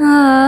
啊。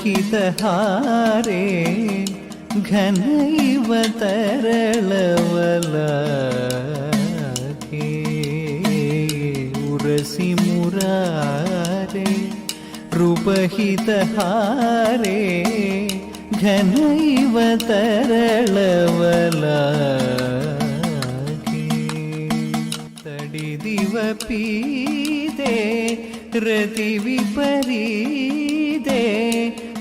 ಹಿತಹಾರೆ ಘನ ಇವ ತರಳವಲ ಉರಸಿ ಮುರಾರೆ ರೂಪಹಿತಹಾರೆ ಘನ ಇವ ತರಳವಲ ತಡಿದಿವಪೀದೆ ರತಿ ವಿಪರೀದೆ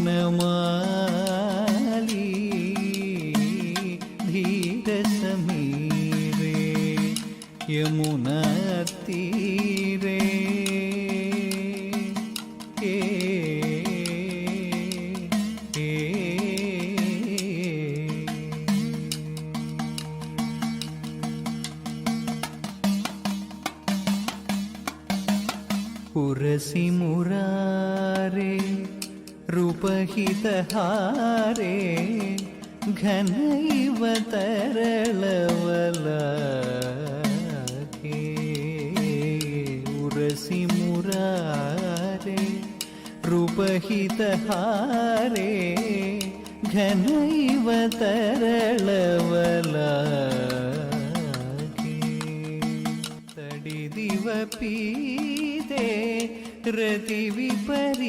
meu mãe. वहितहारे घनैव तरलवलाके उरसि मुरारे रूपहितहारे घनैव तरलवलाके तडिदिवपीदे रतिविपरीदे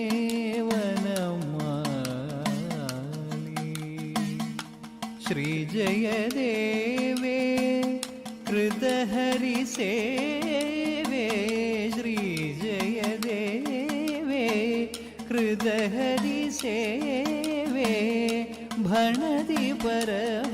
जय देवे कृत हरि सेवे श्री जय जयदेवे कृतहरिसेवे श्रीजयदेवे कृतहरिसेवे भणति परम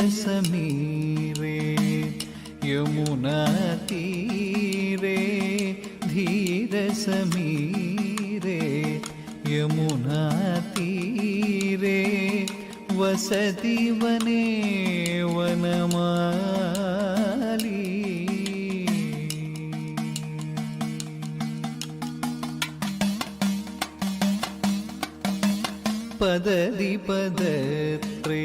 തീരസമീരേ യമുനാ തീരേ ധീരസമീരേ യമുനാ തീരേ വസതി വനേ വനമാലി. പദതി പദത്രേ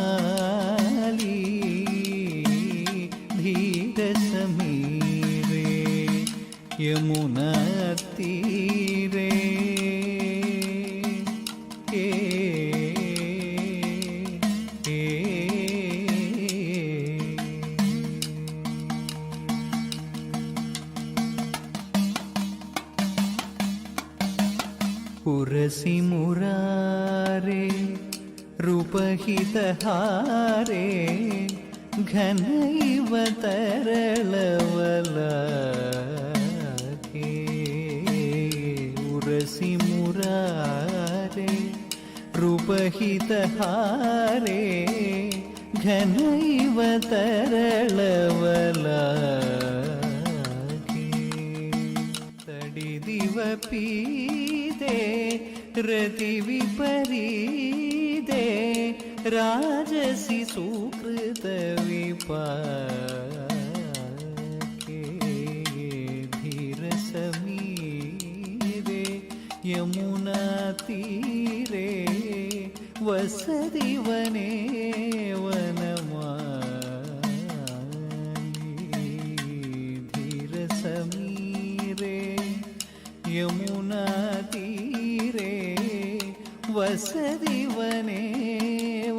യമുനീരേ පුරසි මුරාරේ රූපහිතහාරේ ඝනයිවතරලව रूपहितहारे घनैव तरलवलाके तडिदिवपीदे रतिविपरीदे राजसि सुकृतविपाके धीरसमीरे यमुनातीरे വസതിവനേ വനമാധീരസമീരേ യമുനാതീരേ വസതിവനേ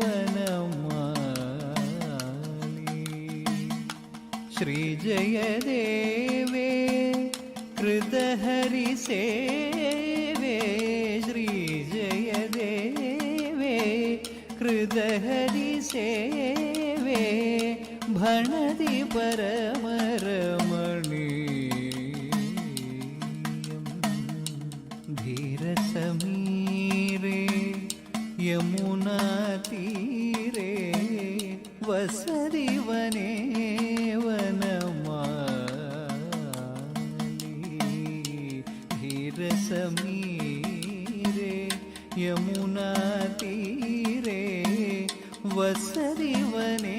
വനമാലി ശ്രീജയദേവേ कृतहरिसेवे श्रीज हृदयरि सेवे भणति परमरमणीयं धीरसमीरे यमुनातीरे वसरी वने धीरसमीरे यमुनाती வசரிவனே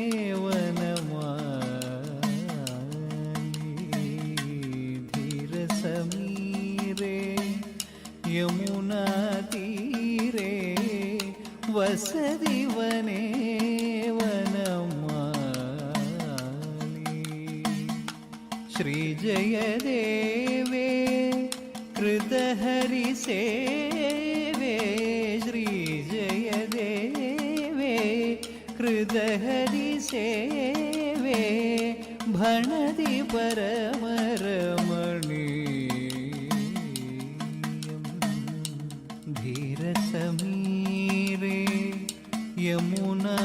யமுனா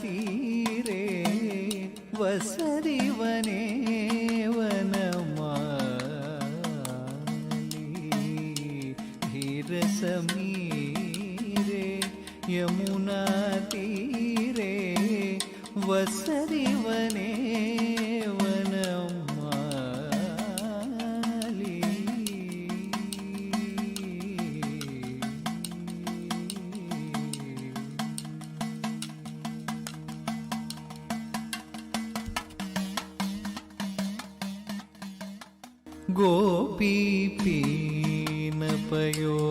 தீரே வசதிவனே வனமாரசமீரே யமுனா தீரே வச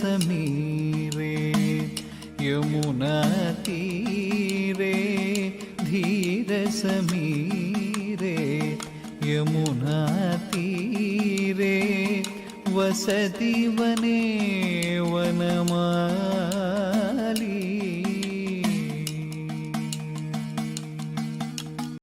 धीरसमीरे यमुनातीरे धीरसमीरे यमुनातीरे वसति वने